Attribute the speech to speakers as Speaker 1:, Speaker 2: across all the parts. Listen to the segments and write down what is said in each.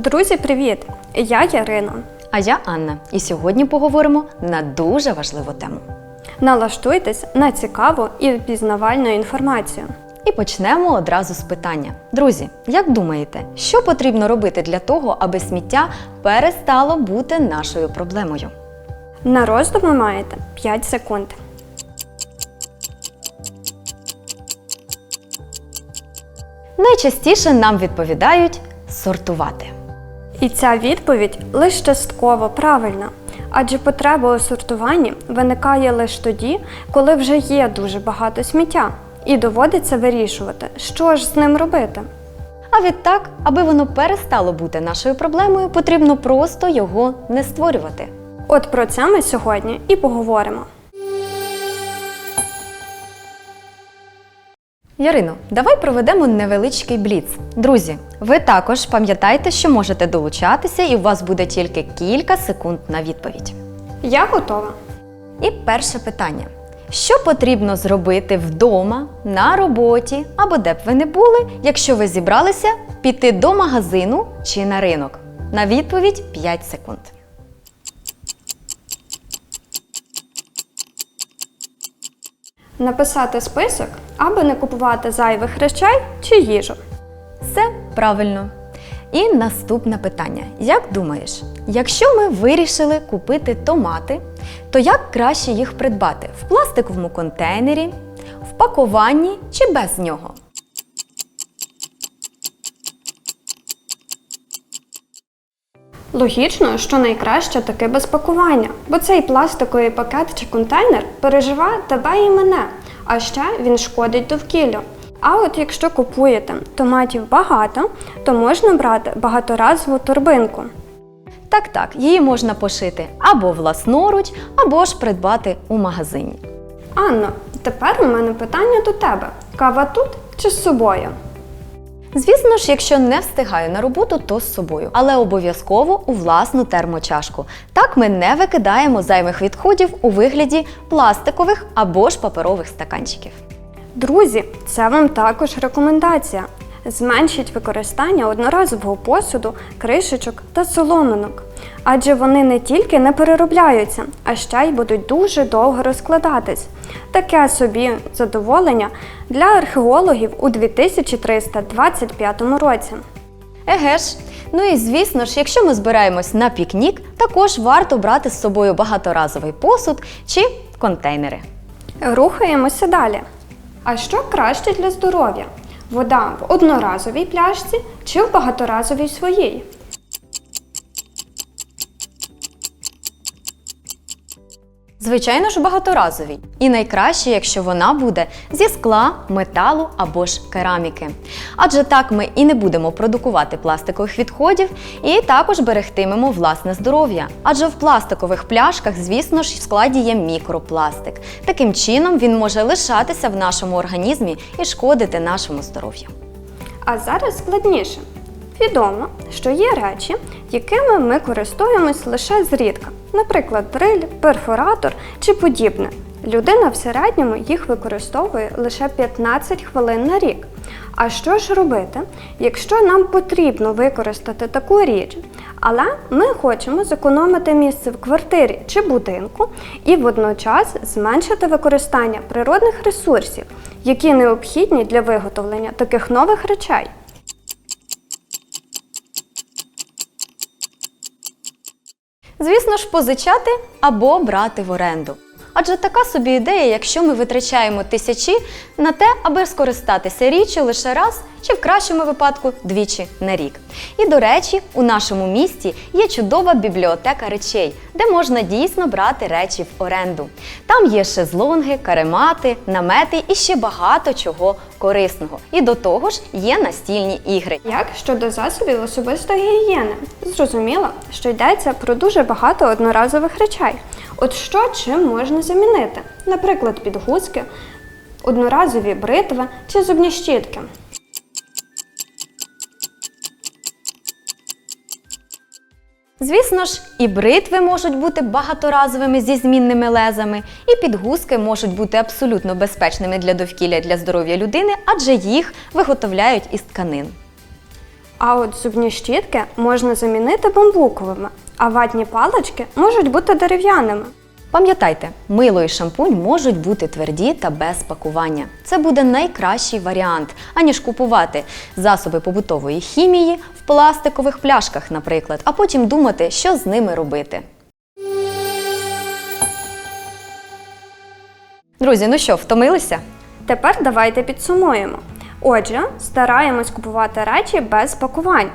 Speaker 1: Друзі, привіт! Я Ярина.
Speaker 2: А я Анна, і сьогодні поговоримо на дуже важливу тему.
Speaker 1: Налаштуйтесь на цікаву і пізнавальну інформацію.
Speaker 2: І почнемо одразу з питання. Друзі, як думаєте, що потрібно робити для того, аби сміття перестало бути нашою проблемою?
Speaker 1: На роздуми маєте 5 секунд.
Speaker 2: Найчастіше нам відповідають сортувати.
Speaker 1: І ця відповідь лише частково правильна, адже потреба у сортуванні виникає лише тоді, коли вже є дуже багато сміття, і доводиться вирішувати, що ж з ним робити.
Speaker 2: А відтак, аби воно перестало бути нашою проблемою, потрібно просто його не створювати.
Speaker 1: От про це ми сьогодні і поговоримо.
Speaker 2: Ярино, давай проведемо невеличкий бліц. Друзі, ви також пам'ятайте, що можете долучатися, і у вас буде тільки кілька секунд на відповідь.
Speaker 1: Я готова.
Speaker 2: І перше питання: що потрібно зробити вдома, на роботі або де б ви не були, якщо ви зібралися піти до магазину чи на ринок? На відповідь 5 секунд.
Speaker 1: Написати список, аби не купувати зайвих речей чи їжу.
Speaker 2: Все правильно. І наступне питання: як думаєш, якщо ми вирішили купити томати, то як краще їх придбати? В пластиковому контейнері, в пакуванні чи без нього?
Speaker 1: Логічно, що найкраще таки без пакування, бо цей пластиковий пакет чи контейнер переживає тебе і мене, а ще він шкодить довкіллю. А от якщо купуєте томатів багато, то можна брати багаторазову торбинку.
Speaker 2: Так, так, її можна пошити або власноруч, або ж придбати у магазині.
Speaker 1: Анно, тепер у мене питання до тебе: кава тут чи з собою?
Speaker 2: Звісно ж, якщо не встигаю на роботу, то з собою, але обов'язково у власну термочашку. Так ми не викидаємо зайвих відходів у вигляді пластикових або ж паперових стаканчиків.
Speaker 1: Друзі, це вам також рекомендація. Зменшіть використання одноразового посуду, кришечок та соломинок. Адже вони не тільки не переробляються, а ще й будуть дуже довго розкладатись. Таке собі задоволення для археологів у 2325 році.
Speaker 2: Еге ж, ну і звісно ж, якщо ми збираємось на пікнік, також варто брати з собою багаторазовий посуд чи контейнери.
Speaker 1: Рухаємося далі. А що краще для здоров'я? Вода в одноразовій пляшці чи в багаторазовій своїй?
Speaker 2: Звичайно ж, багаторазовій. І найкраще, якщо вона буде зі скла, металу або ж кераміки. Адже так ми і не будемо продукувати пластикових відходів, і також берегтимемо власне здоров'я. Адже в пластикових пляшках, звісно ж, в складі є мікропластик. Таким чином він може лишатися в нашому організмі і шкодити нашому здоров'ю.
Speaker 1: А зараз складніше. Відомо, що є речі, якими ми користуємось лише зрідка, наприклад, дриль, перфоратор чи подібне. Людина в середньому їх використовує лише 15 хвилин на рік. А що ж робити, якщо нам потрібно використати таку річ, але ми хочемо зекономити місце в квартирі чи будинку і водночас зменшити використання природних ресурсів, які необхідні для виготовлення таких нових речей?
Speaker 2: Звісно ж, позичати або брати в оренду. Адже така собі ідея, якщо ми витрачаємо тисячі на те, аби скористатися річчю лише раз чи в кращому випадку двічі на рік. І до речі, у нашому місті є чудова бібліотека речей, де можна дійсно брати речі в оренду. Там є шезлонги, каремати, намети і ще багато чого корисного. І до того ж є настільні ігри.
Speaker 1: Як щодо засобів особистої гігієни? Зрозуміло, що йдеться про дуже багато одноразових речей. От що чим можна замінити? Наприклад, підгузки, одноразові бритви чи зубні щітки.
Speaker 2: Звісно ж, і бритви можуть бути багаторазовими зі змінними лезами, і підгузки можуть бути абсолютно безпечними для довкілля для здоров'я людини, адже їх виготовляють із тканин.
Speaker 1: А от зубні щітки можна замінити бамбуковими, а ватні палички можуть бути дерев'яними.
Speaker 2: Пам'ятайте, мило і шампунь можуть бути тверді та без пакування. Це буде найкращий варіант, аніж купувати засоби побутової хімії в пластикових пляшках, наприклад, а потім думати, що з ними робити. Друзі, ну що, втомилися?
Speaker 1: Тепер давайте підсумуємо. Отже, стараємось купувати речі без пакувань.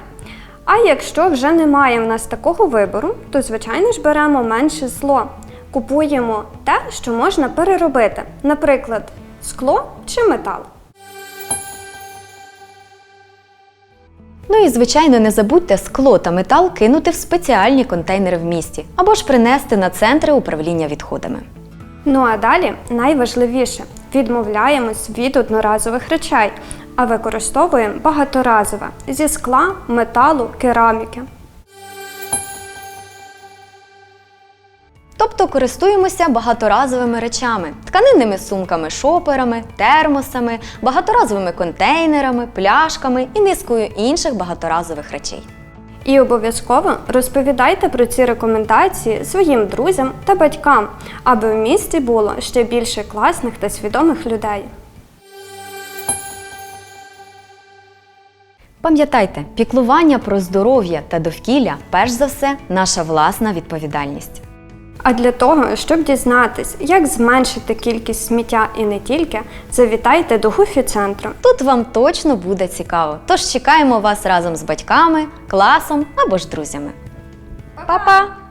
Speaker 1: А якщо вже немає в нас такого вибору, то звичайно ж беремо менше зло. Купуємо те, що можна переробити, наприклад, скло чи метал.
Speaker 2: Ну і звичайно, не забудьте скло та метал кинути в спеціальні контейнери в місті або ж принести на центри управління відходами.
Speaker 1: Ну а далі найважливіше відмовляємось від одноразових речей, а використовуємо багаторазове зі скла, металу, кераміки.
Speaker 2: Тобто користуємося багаторазовими речами, тканинними сумками, шоперами, термосами, багаторазовими контейнерами, пляшками і низкою інших багаторазових речей.
Speaker 1: І обов'язково розповідайте про ці рекомендації своїм друзям та батькам, аби в місті було ще більше класних та свідомих людей.
Speaker 2: Пам'ятайте, піклування про здоров'я та довкілля перш за все наша власна відповідальність.
Speaker 1: А для того, щоб дізнатись, як зменшити кількість сміття і не тільки, завітайте до Гуфі центру.
Speaker 2: Тут вам точно буде цікаво. Тож чекаємо вас разом з батьками, класом або ж друзями. Па-па!